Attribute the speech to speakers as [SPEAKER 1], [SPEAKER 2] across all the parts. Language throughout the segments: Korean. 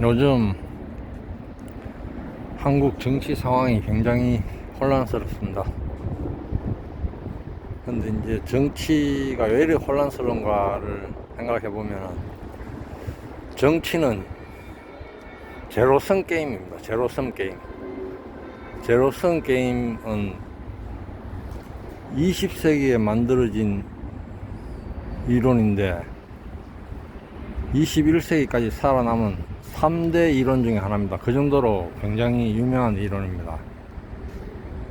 [SPEAKER 1] 요즘 한국 정치 상황이 굉장히 혼란스럽습니다. 근데 이제 정치가 왜 이렇게 혼란스러운가를 생각해 보면 정치는 제로섬 게임입니다. 제로섬 게임. 제로섬 게임은 20세기에 만들어진 이론인데 21세기까지 살아남은 3대 이론 중에 하나입니다. 그 정도로 굉장히 유명한 이론입니다.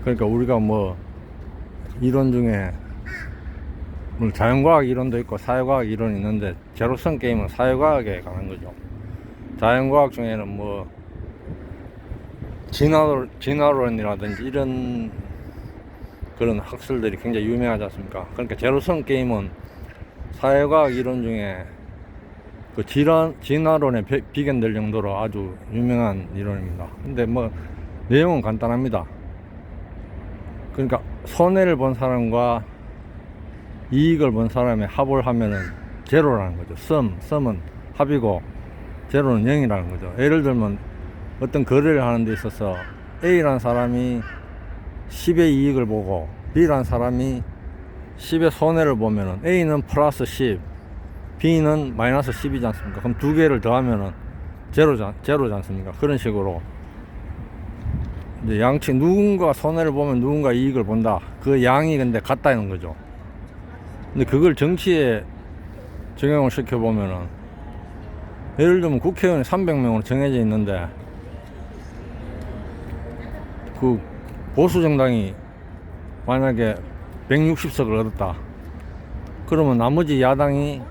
[SPEAKER 1] 그러니까 우리가 뭐 이론 중에 뭐 자연과학 이론도 있고 사회과학 이론이 있는데 제로섬 게임은 사회과학에 관한 거죠. 자연과학 중에는 뭐 진화론, 진화론이라든지 이런 그런 학설들이 굉장히 유명하지 않습니까? 그러니까 제로섬 게임은 사회과학 이론 중에 그 진화, 진화론에 비- 비견될 정도로 아주 유명한 이론입니다. 근데 뭐 내용은 간단합니다. 그러니까 손해를 본 사람과 이익을 본 사람의 합을 하면은 제로라는 거죠. 썸, 썸은 합이고 제로는 0이라는 거죠. 예를 들면 어떤 거래를 하는 데 있어서 A라는 사람이 10의 이익을 보고 B라는 사람이 10의 손해를 보면은 A는 플러스 10, B는 마이너스 10이지 않습니까? 그럼 두 개를 더하면은 제로지, 않- 제로지 않습니까? 그런 식으로 이제 양측 누군가 손해를 보면 누군가 이익을 본다. 그 양이 근데 같다는 거죠. 근데 그걸 정치에 적용을 시켜 보면은 예를 들면 국회의원이 300명으로 정해져 있는데 그 보수 정당이 만약에 160석을 얻었다. 그러면 나머지 야당이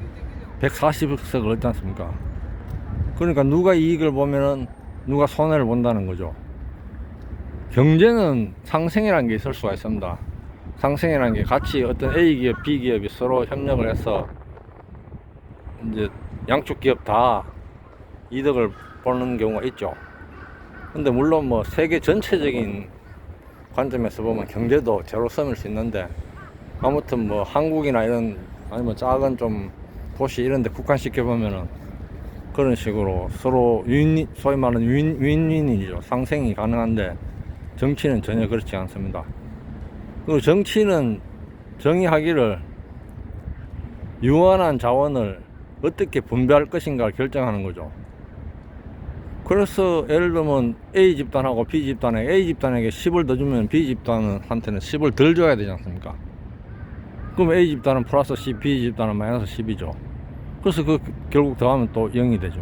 [SPEAKER 1] 140석을 얻지 않습니까? 그러니까 누가 이익을 보면은 누가 손해를 본다는 거죠. 경제는 상생이라는 게 있을 수가 있습니다. 상생이라는 게 같이 어떤 A 기업, B 기업이 서로 협력을 해서 이제 양쪽 기업 다 이득을 보는 경우가 있죠. 근데 물론 뭐 세계 전체적인 관점에서 보면 경제도 제로섬일 수 있는데 아무튼 뭐 한국이나 이런 아니면 작은 좀 도시 이런 데 국한시켜 보면은 그런 식으로 서로 윈 소위 말하는 윈, 윈윈이죠. 상생이 가능한데 정치는 전혀 그렇지 않습니다. 그리고 정치는 정의하기를 유한한 자원을 어떻게 분배할 것인가를 결정하는 거죠. 그래서 예를 들면 A 집단하고 B 집단에 A 집단에게 10을 더 주면 B 집단한테는 10을 덜 줘야 되지 않습니까? 그럼 A 집단은 플러스 10, B 집단은 마이너스 10이죠. 그래서 그 결국 더하면 또 0이 되죠.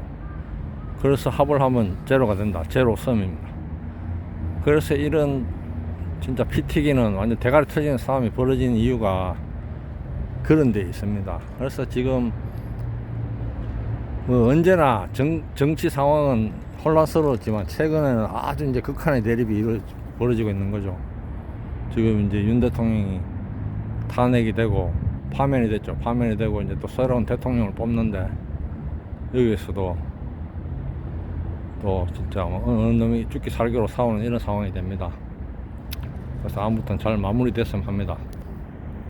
[SPEAKER 1] 그래서 합을 하면 제로가 된다. 제로 썸입니다. 그래서 이런 진짜 피 튀기는 완전 대가리 터지는 싸움이 벌어진 이유가 그런 데 있습니다. 그래서 지금 뭐 언제나 정, 정치 상황은 혼란스러웠지만 최근에는 아주 이제 극한의 대립이 벌어지고 있는 거죠. 지금 이제 윤 대통령이 탄핵이 되고 파면이 됐죠. 파면이 되고 이제 또 새로운 대통령을 뽑는데 여기에서도 또 진짜 뭐 어느 놈이 죽기 살기로 싸우는 이런 상황이 됩니다. 그래서 아무튼 잘 마무리됐으면 합니다.